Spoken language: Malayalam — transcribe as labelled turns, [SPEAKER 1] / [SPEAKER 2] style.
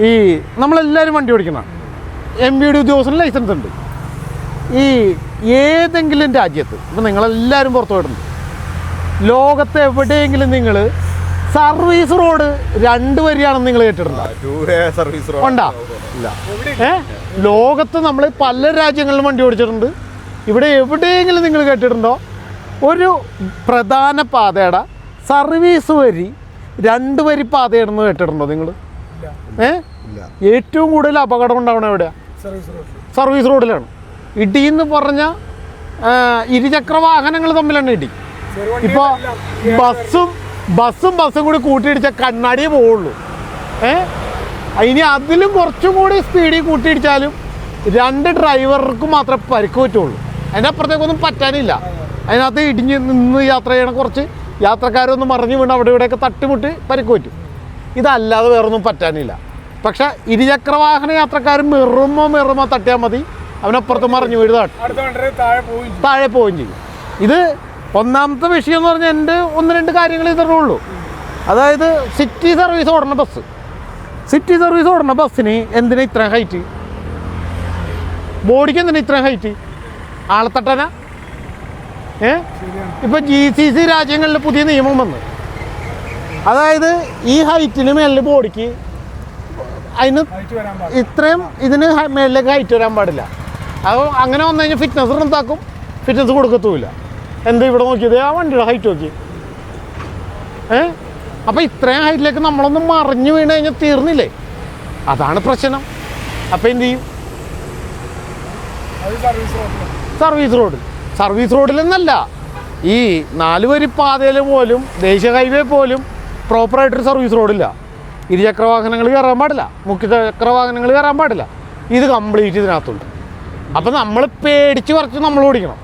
[SPEAKER 1] ഈ നമ്മളെല്ലാവരും വണ്ടി ഓടിക്കണം എം വി ഡി ഉദ്യോഗസ്ഥന് ലൈസൻസ് ഉണ്ട്. ഈ ഏതെങ്കിലും രാജ്യത്ത് ഇപ്പം നിങ്ങളെല്ലാവരും പുറത്തു വിടുന്നു ലോകത്ത് എവിടെയെങ്കിലും നിങ്ങൾ സർവീസ് റോഡ് രണ്ട് വരിയാണെന്ന് നിങ്ങൾ കേട്ടിട്ടുണ്ടോ? ഉണ്ടോ? ഇല്ല. ഏ? ലോകത്ത് നമ്മൾ പല രാജ്യങ്ങളിലും വണ്ടി ഓടിച്ചിട്ടുണ്ട്. ഇവിടെ എവിടെയെങ്കിലും നിങ്ങൾ കേട്ടിട്ടുണ്ടോ? ഒരു പ്രധാന പാതയുടെ സർവീസ് വരി രണ്ട് വരി പാതയാണെന്ന് കേട്ടിട്ടുണ്ടോ നിങ്ങൾ ഏ?
[SPEAKER 2] ഇല്ല.
[SPEAKER 1] ഏറ്റവും കൂടുതൽ അപകടം ഉണ്ടാവണം എവിടെയാണ്
[SPEAKER 3] സർവീസ് റോഡ്
[SPEAKER 1] സർവീസ് റോഡിലാണ്. ഇടി എന്ന് പറഞ്ഞാൽ ഇരുചക്ര വാഹനങ്ങൾ തമ്മിലാണ് ഇടി.
[SPEAKER 3] ഇപ്പൊ
[SPEAKER 1] ഇപ്പോൾ ബസ്സും ബസ്സും ബസ്സും കൂടി കൂട്ടിയിടിച്ച കണ്ണാടിയേ പോവുള്ളൂ. ഏ? ഇനി അതിലും കുറച്ചും കൂടി സ്പീഡിൽ കൂട്ടിയിടിച്ചാലും രണ്ട് ഡ്രൈവർക്ക് മാത്രമേ പരിക്ക് പറ്റുള്ളൂ. അതിന്റെ അപ്പുറത്തേക്കൊന്നും പറ്റാനില്ല. അതിനകത്ത് ഇടിഞ്ഞ് നിന്ന് യാത്ര ചെയ്യണ കുറച്ച് യാത്രക്കാരൊന്നും മറിഞ്ഞ് വീണ് അവിടെ ഇവിടെയൊക്കെ തട്ടിമുട്ടി പരിക്ക് പറ്റും. ഇതല്ലാതെ വേറൊന്നും പറ്റാനില്ല. പക്ഷേ ഇരുചക്ര യാത്രക്കാരൻ മെറുമോ മെറുമോ തട്ടിയാൽ മതി. അവനപ്പുറത്ത് മറിഞ്ഞു
[SPEAKER 3] വീട് താഴെ
[SPEAKER 1] പോവുകയും ചെയ്യും. ഇത് ഒന്നാമത്തെ വിഷയം എന്ന് പറഞ്ഞാൽ എന്റെ ഒന്ന് രണ്ട് കാര്യങ്ങൾ ഇതേ ഉള്ളൂ. അതായത് സിറ്റി സർവീസ് ഓടണ ബസ്. സിറ്റി സർവീസ് ഓടണ ബസ്സിന് എന്തിനാ ഇത്രയും ഹൈറ്റ് ബോഡിക്ക് എന്തിനാ ഇത്രയും ഹൈറ്റ് ആളെ തട്ടാന? ഏ? ഇപ്പം ജി സി സി രാജ്യങ്ങളിൽ പുതിയ നിയമം വന്നു. അതായത് ഈ ഹൈറ്റിന് മേളിൽ ബോഡിക്ക് അതിന് ഇത്രയും ഇതിന് മേളിലേക്ക് ഹൈറ്റ് വരാൻ പാടില്ല. അപ്പോൾ അങ്ങനെ വന്നു കഴിഞ്ഞാൽ ഫിറ്റ്നസ് റദ്ദാക്കും. ഫിറ്റ്നസ് കൊടുക്കത്തുമില്ല. എന്താ ഇവിടെ നോക്കിയത്? ആ വണ്ടിയുടെ ഹൈറ്റ് നോക്കി. ഏ? അപ്പോൾ ഇത്രയും ഹൈറ്റിലേക്ക് നമ്മളൊന്ന് മറിഞ്ഞു വീണ് കഴിഞ്ഞാൽ തീർന്നില്ലേ? അതാണ് പ്രശ്നം. അപ്പോൾ എന്ത് ചെയ്യും?
[SPEAKER 3] സർവീസ് റോഡിൽ
[SPEAKER 1] സർവീസ് റോഡിൽ സർവീസ് റോഡിലെന്നല്ല ഈ നാല് വരി പാതയിൽ പോലും ദേശീയ ഹൈവേ പോലും പ്രോപ്പറായിട്ടൊരു സർവീസ് റോഡില്ല. ഇരുചക്ര വാഹനങ്ങൾ കയറാൻ പാടില്ല. മുഖ്യചക്ര വാഹനങ്ങൾ കയറാൻ പാടില്ല. ഇത് കംപ്ലീറ്റ് ഇതിനകത്തുണ്ട്. അപ്പം നമ്മൾ പേടിച്ച് കുറച്ച് നമ്മൾ ഓടിക്കണം